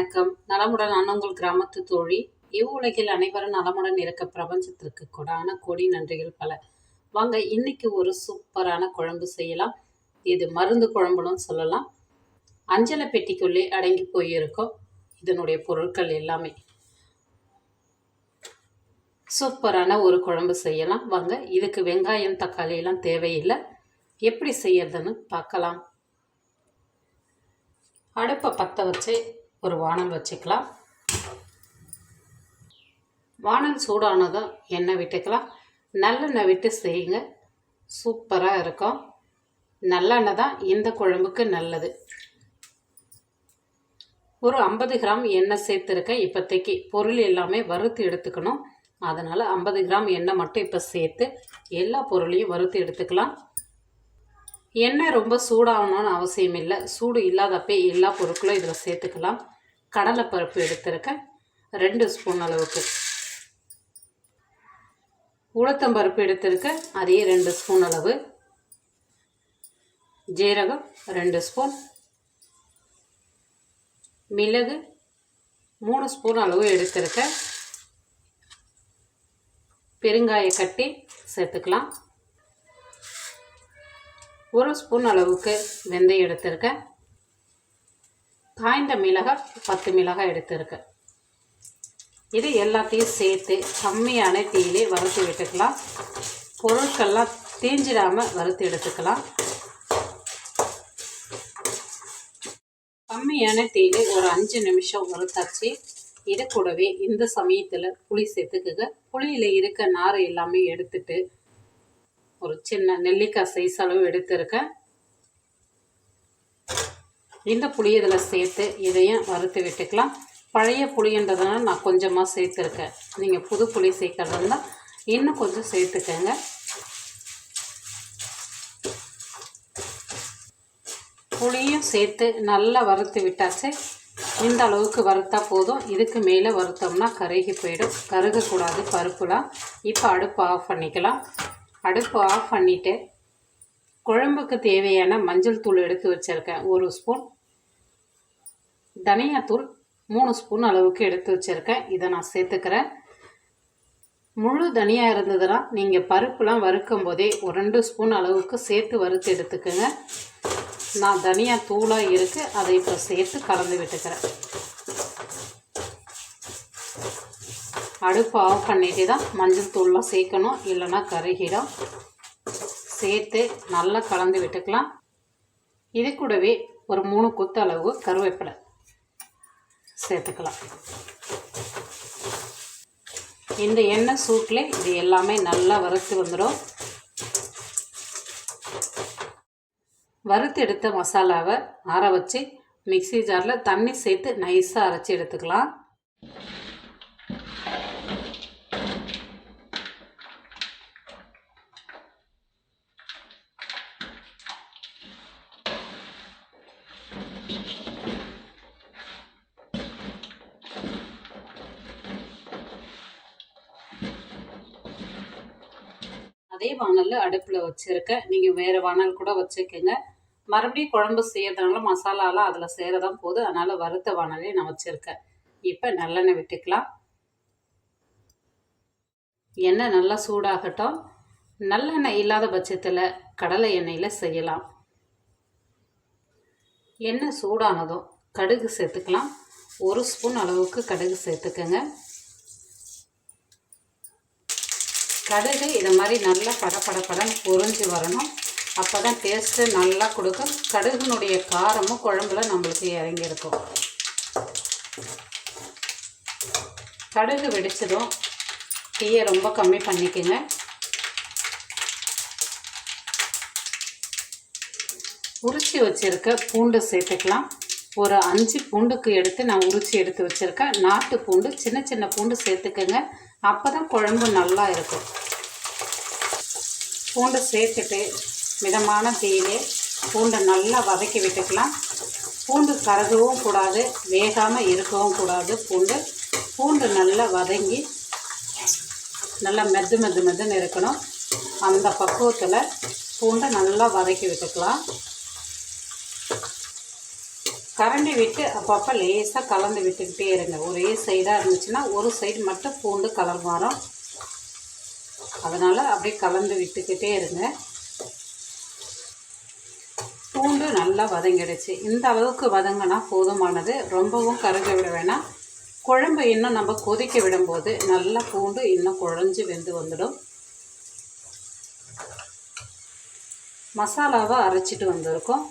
வணக்கம். நலமுடன் நான் உங்கள் கிராமத்து தோழி. இவ்வுலகில் அனைவரும் நலமுடன் இருக்க பிரபஞ்சத்திற்கு கொடான கொடி நன்றிகள் பல. வாங்க இன்னைக்கு ஒரு சூப்பரான குழம்பு செய்யலாம். இது மருந்து குழம்புன்னு சொல்லலாம். அஞ்சலை பெட்டிக்குள்ளே அடங்கி போயிருக்கோம். இதனுடைய பொருட்கள் எல்லாமே. சூப்பரான ஒரு குழம்பு செய்யலாம். வாங்க இதுக்கு வெங்காயம் தக்காளி எல்லாம் தேவையில்லை. எப்படி செய்யறதுன்னு பார்க்கலாம். அடுப்பை பற்ற வச்சு ஒரு வானல் வச்சுக்கலாம். வானல் சூடானதும் எண்ணெய் விட்டுக்கலாம். நல்லெண்ணெய் விட்டு செய்யுங்க. சூப்பராக இருக்கும். நல்லெண்ணெய் தான் இந்த குழம்புக்கு நல்லது. ஒரு ஐம்பது கிராம் எண்ணெய் சேர்த்துருக்கேன். இப்போதைக்கு பொருள் எல்லாமே வறுத்து எடுத்துக்கணும். அதனால் ஐம்பது கிராம் எண்ணெய் மட்டும் இப்போ சேர்த்து எல்லா பொருளையும் வறுத்து எடுத்துக்கலாம். எண்ணெய் ரொம்ப சூடாகணும்னு அவசியம் இல்லை சூடு இல்லாதப்பே எல்லா பொருட்களும் இதில் சேர்த்துக்கலாம். கடலைப்பருப்பு எடுத்திருக்கேன். ரெண்டு ஸ்பூன் அளவுக்கு. உளுத்தம்பருப்பு எடுத்திருக்கேன். அதே ரெண்டு ஸ்பூன் அளவு. ஜீரகம் ரெண்டு ஸ்பூன். மிளகு மூணு ஸ்பூன் அளவு எடுத்திருக்கேன். பெருங்காய கட்டி சேர்த்துக்கலாம். ஒரு ஸ்பூன் அளவுக்கு வெந்தயம் எடுத்திருக்கேன். காய்ந்த மிளகாய் பத்து மிளகாய் எடுத்துருக்கேன் இது எல்லாத்தையும் சேர்த்து கம்மியான தீயிலே வறுத்து விட்டுக்கலாம். பொருட்கள்லாம் தீஞ்சிடாமல் வறுத்து எடுத்துக்கலாம். கம்மியான தீயிலே ஒரு அஞ்சு நிமிஷம் வறுத்தாச்சு. இது கூடவே இந்த சமயத்தில் புளி சேர்த்துக்குங்க. புளியில் இருக்க நார் எல்லாமே எடுத்துட்டு ஒரு சின்ன நெல்லிக்காய் சைஸ் அளவு எடுத்திருக்கேன். இந்த புளி இதில் சேர்த்து இதையும் வறுத்து விட்டுக்கலாம். பழைய புளின்றதுனால நான் கொஞ்சமாக சேர்த்துருக்கேன். நீங்கள் புது புளி சேர்க்கறதுனா இன்னும் கொஞ்சம் சேர்த்துக்கங்க. புளியும் சேர்த்து நல்லா வறுத்து விட்டாச்சு. இந்த அளவுக்கு வறுத்தா போதும். இதுக்கு மேலே வறுத்தோம்னா கருகி போயிடும். கருகக்கூடாது பருப்புலாம். இப்போ அடுப்பு ஆஃப் பண்ணிக்கலாம். அடுப்பு ஆஃப் பண்ணிவிட்டு குழம்புக்கு தேவையான மஞ்சள் தூள் எடுத்து வச்சுருக்கேன். ஒரு ஸ்பூன். தனியாத்தூள் மூணு ஸ்பூன் அளவுக்கு எடுத்து வச்சுருக்கேன். இதை நான் சேர்த்துக்கிறேன். முழு தனியாக இருந்ததுன்னா நீங்கள் பருப்புலாம் வறுக்கும் போதே ஒரு ரெண்டு ஸ்பூன் அளவுக்கு சேர்த்து வறுத்து எடுத்துக்கோங்க. நான் தனியா தூளாக இருக்குது அதை இப்போ சேர்த்து கலந்து விட்டுக்கிறேன். அடுப்பு ஆஃப் பண்ணிட்டு தான் மஞ்சள் தூள்லாம் சேர்க்கணும். இல்லைன்னா கருகிடும். சேர்த்து நல்லா கலந்து விட்டுக்கலாம். இது கூடவே ஒரு மூணு கொத்து அளவு கருவேப்பிலை சேர்த்துக்கலாம். இந்த எண்ணெய் சூட்டில் இது எல்லாமே நல்லா வறுத்து வந்துடும். வறுத்து எடுத்த மசாலாவை ஆற வச்சு மிக்சி ஜாரில் தண்ணி சேர்த்து நைஸாக அரைச்சி எடுத்துக்கலாம். அதே வானலில் அடுப்பில் வச்சுருக்கேன் நீங்கள் வேறு வானல் கூட வச்சுக்கோங்க மறுபடியும் குழம்பு செய்யறதுனால மசாலாலாம் அதில் சேரதான் போகுது. அதனால் வறுத்த வானலே நான் வச்சுருக்கேன். இப்போ நல்லெண்ணெய் விட்டுக்கலாம். எண்ணெய் நல்லா சூடாகட்டும். நல்லெண்ணெய் இல்லாத பட்சத்தில் கடலை எண்ணெயில் செய்யலாம். எண்ணெய் சூடானதும் கடுகு சேர்த்துக்கலாம். ஒரு ஸ்பூன் அளவுக்கு கடுகு சேர்த்துக்கோங்க. கடுகு இதை மாதிரி நல்லா படப்படப்படன்னு பொறிஞ்சு வரணும். அப்போ தான் டேஸ்ட்டு நல்லா கொடுக்கும். கடுகுனுடைய காரமும் குழம்புல நம்மளுக்கு இறங்கியிருக்கும். கடுகு வெடிச்சதும் டீயை ரொம்ப கம்மி பண்ணிக்கோங்க. உரிச்சி வச்சுருக்க பூண்டு சேர்த்துக்கலாம். ஒரு அஞ்சு பூண்டுக்கு எடுத்து நான் உரித்து எடுத்து வச்சுருக்கேன். நாட்டு பூண்டு சின்ன சின்ன பூண்டு சேர்த்துக்கோங்க. அப்போ தான் குழம்பு நல்லா இருக்கும். பூண்டு சேர்த்துட்டு மிதமான தீயிலே பூண்டை நல்லா வதக்கி விட்டுக்கலாம். பூண்டு கருகவும் கூடாது வேகாமல் இருக்கவும் கூடாது. பூண்டு பூண்டு நல்லா வதங்கி நல்லா மெது மெது மெதுன்னு இருக்கணும். அந்த பக்குவத்தில் பூண்டை நல்லா வதக்கி விட்டுக்கலாம். கரண்டி விட்டு அப்பப்போ லேசாக கலந்து விட்டுக்கிட்டே இருங்க. ஒரே சைடாக இருந்துச்சுன்னா ஒரு சைடு மட்டும் பூண்டு கலர் மாறும். அதனால் அப்படியே கலந்து விட்டுக்கிட்டே இருங்க. பூண்டு நல்லா வதங்கிடுச்சு. இந்த அளவுக்கு வதங்கினா போதுமானது. ரொம்பவும் கருக விட வேணாம். குழம்பு இன்னும் நம்ம கொதிக்க விடும்போது நல்லா பூண்டு இன்னும் குழஞ்சி வெந்து வந்துடும். மசாலாவை அரைச்சிட்டு வந்திருக்கோம்.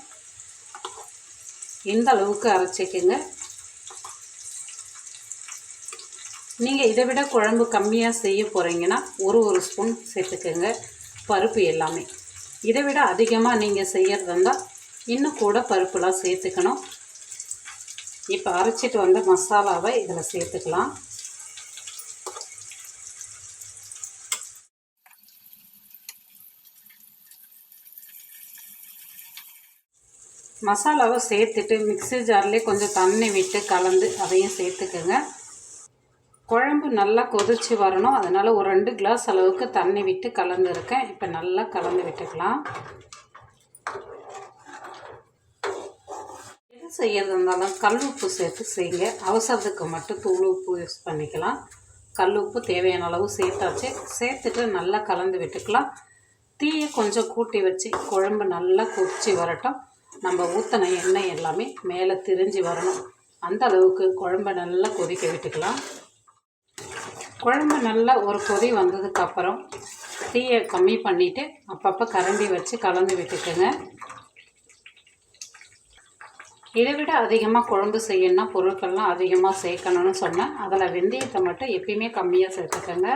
இந்த அளவுக்கு அரைச்சிக்கங்க? நீங்கள் இதை விட குழம்பு கம்மியாக செய்ய போகிறீங்கன்னா ஒரு ஒரு ஸ்பூன் சேர்த்துக்கோங்க பருப்பு எல்லாமே. இதை விட அதிகமாக நீங்கள் செய்கிறதா இருந்தால் இன்னும் கூட பருப்புலாம் சேர்த்துக்கணும். இப்போ அரைச்சிட்டு வந்த மசாலாவை இதில் சேர்த்துக்கலாம். மசாலாவை சேர்த்துட்டு மிக்ஸி ஜார்லேயே கொஞ்சம் தண்ணி விட்டு கலந்து அதையும் சேர்த்துக்கோங்க. குழம்பு நல்லா கொதிச்சு வரணும். அதனால் ஒரு ரெண்டு கிளாஸ் அளவுக்கு தண்ணி விட்டு கலந்துருக்கேன். இப்போ நல்லா கலந்து விட்டுக்கலாம். எது செய்யறது இருந்தாலும் கல் உப்பு சேர்த்து செய்யுங்க. அவசரத்துக்கு மட்டும் தூள் உப்பு யூஸ் பண்ணிக்கலாம். கல் உப்பு தேவையான அளவு சேர்த்தாச்சு. சேர்த்துட்டு நல்லா கலந்து விட்டுக்கலாம். தீயை கொஞ்சம் கூட்டி வச்சு குழம்பு நல்லா கொதித்து வரட்டும். நம்ம ஊற்றின எண்ணெய் எல்லாமே மேலே திரிஞ்சு வரணும். அந்த அளவுக்கு குழம்ப நல்லா கொதிக்க விட்டுக்கலாம். குழம்பு நல்லா ஒரு கொதி வந்ததுக்கப்புறம் தீயை கம்மி பண்ணிவிட்டு அப்பப்போ கரண்டி வச்சு கலந்து விட்டுக்குங்க. இதை விட அதிகமாக குழம்பு செய்யணும்னா பொருட்கள்லாம் அதிகமாக சேர்க்கணும்னு சொன்னேன். அதில் வெந்தயத்தை மட்டும் எப்பயுமே கம்மியாக சேர்த்துக்கோங்க.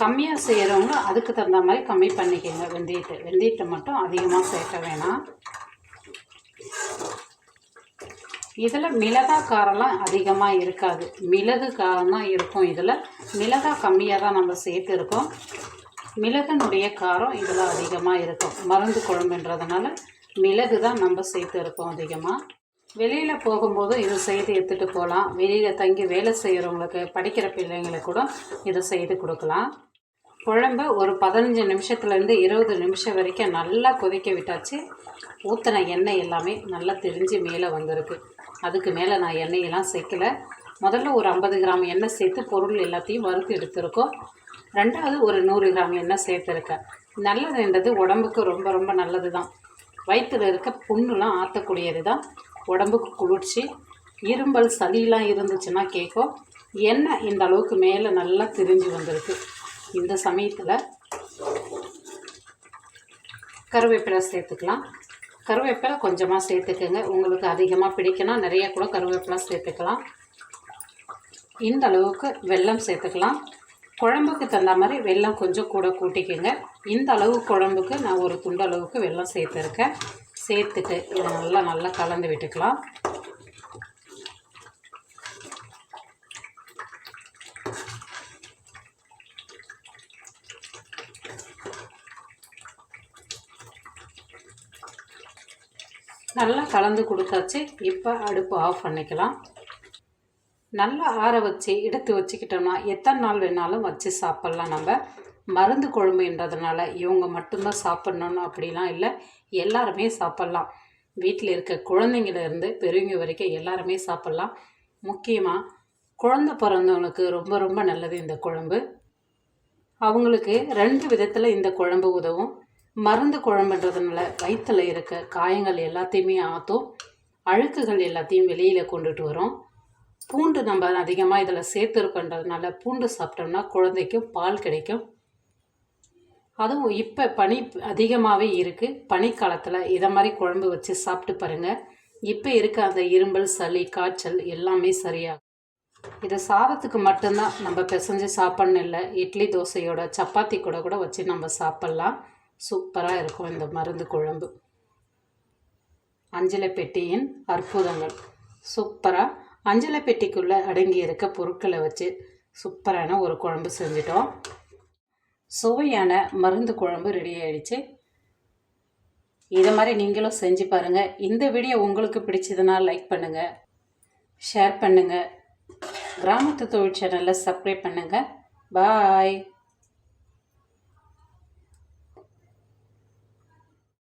கம்மியாக செய்கிறவங்க அதுக்கு தகுந்த மாதிரி கம்மி பண்ணிக்கோங்க. வெந்தயத்தை. வெந்தயத்தை மட்டும் அதிகமாக சேர்க்க வேணாம். இதில் மிளகா காரம்லாம் அதிகமாக இருக்காது. மிளகு காரம் தான் இருக்கும் இதில். மிளகா கம்மியாக தான் நம்ம சேர்த்துருக்கோம். மிளகனுடைய காரம் இதில் அதிகமாக இருக்கும். மருந்து குழம்புன்றதுனால மிளகு தான் நம்ம சேர்த்துருக்கோம் அதிகமாக வெளியில் போகும்போது இது செய்து எடுத்துகிட்டு போகலாம். வெளியில் தங்கி வேலை செய்கிறவங்களுக்கு படிக்கிற பிள்ளைங்களுக்கு கூட இதை செய்து கொடுக்கலாம். குழம்பு ஒரு பதினஞ்சு நிமிஷத்துலேருந்து இருபது நிமிஷம் வரைக்கும் நல்லா கொதிக்க விட்டாச்சு. ஊற்றின எண்ணெய் எல்லாமே நல்லா திரிஞ்சு மேலே வந்திருக்கு. அதுக்கு மேலே நான் எண்ணெயெல்லாம் சேர்க்கலை. முதல்ல ஒரு ஐம்பது கிராம் எண்ணெய் சேர்த்து பொருள் எல்லாத்தையும் வறுத்து எடுத்திருக்கோம். ரெண்டாவது ஒரு நூறு கிராம் எண்ணெய் சேர்த்துருக்கேன். நல்லதுன்றது உடம்புக்கு ரொம்ப ரொம்ப நல்லது தான். வயிற்றில் இருக்க புண்ணுலாம் ஆற்றக்கூடியது தான். உடம்புக்கு குளிர்ச்சி. இரும்பல் சளியெலாம் இருந்துச்சுன்னா கேட்கும். எண்ணெய் இந்த அளவுக்கு மேலே நல்லா திரிஞ்சு வந்திருக்கு. இந்த சமயத்தில் கருவேப்பிலை சேர்த்துக்கலாம். கருவேப்பிலை கொஞ்சமாக சேர்த்துக்கோங்க. உங்களுக்கு அதிகமாக பிடிக்கணும் நிறைய கூட கருவேப்பிலை சேர்த்துக்கலாம். இந்த அளவுக்கு வெல்லம் சேர்த்துக்கலாம். குழம்புக்கு தகுந்த மாதிரி வெல்லம் கொஞ்சம் கூட கூட்டிக்கோங்க. இந்த அளவு குழம்புக்கு நான் ஒரு துண்டு அளவுக்கு வெல்லம் சேர்த்துருக்கேன். சேர்த்துட்டு இதை நல்லா நல்லா கலந்து விட்டுக்கலாம். நல்லா கலந்து கொடுத்தாச்சு. இப்போ அடுப்பு ஆஃப் பண்ணிக்கலாம். நல்லா ஆற வச்சு எடுத்து வச்சுக்கிட்டோம்னா எத்தனை நாள் வேணாலும் வச்சு சாப்பிட்லாம் நம்ம. மருந்து குழம்புன்றதுனால இவங்க மட்டும்தான் சாப்பிட்ணுன்னு அப்படிலாம் இல்லை. எல்லாருமே சாப்பிட்லாம். வீட்டில் இருக்க குழந்தைங்கிலேருந்து பெரியவங்க வரைக்கும் எல்லாருமே சாப்பிட்லாம். முக்கியமாக குழந்த பிறந்தவங்களுக்கு ரொம்ப ரொம்ப நல்லது இந்த குழம்பு. அவங்களுக்கு ரெண்டு விதத்தில் இந்த குழம்பு உதவும். மருந்து குழம்புன்றதுனால வயிற்றில் இருக்க காயங்கள் எல்லாத்தையுமே ஆற்றும் அழுக்குகள் எல்லாத்தையும் வெளியில் கொண்டுட்டு வரும். பூண்டு நம்ம அதிகமாக இதில் சேர்த்துருக்கன்றதுனால பூண்டு சாப்பிட்டோம்னா குழந்தைக்கும் பால் கிடைக்கும். அதுவும் இப்போ பனி அதிகமாகவே இருக்குது பனிக்காலத்தில் இதை மாதிரி குழம்பு வச்சு சாப்பிட்டு பாருங்கள் இப்போ இருக்க அந்த இரும்பல் சளி காய்ச்சல் எல்லாமே சரியாகும். இது சாதத்துக்கு மட்டும்தான் நம்ம பிசைஞ்சு சாப்பிட்ணும் இல்லை இட்லி தோசையோட சப்பாத்தி கூட கூட வச்சு நம்ம சாப்பிட்லாம். சூப்பராக இருக்கும் இந்த மருந்து குழம்பு. அஞ்சலை பெட்டியின் அற்புதங்கள். சூப்பராக அஞ்சலை பெட்டிக்குள்ளே அடங்கி இருக்க பொருட்களை வச்சு சூப்பரான ஒரு குழம்பு செஞ்சிட்டோம். சுவையான மருந்து குழம்பு ரெடி ஆயிடுச்சு. இதை மாதிரி நீங்களும் செஞ்சு பாருங்கள் இந்த வீடியோ உங்களுக்கு பிடிச்சதுன்னா லைக் பண்ணுங்கள் ஷேர் பண்ணுங்கள் கிராமத்து தொழில் சேனலில் சப்ஸ்கிரைப் பண்ணுங்கள் பாய்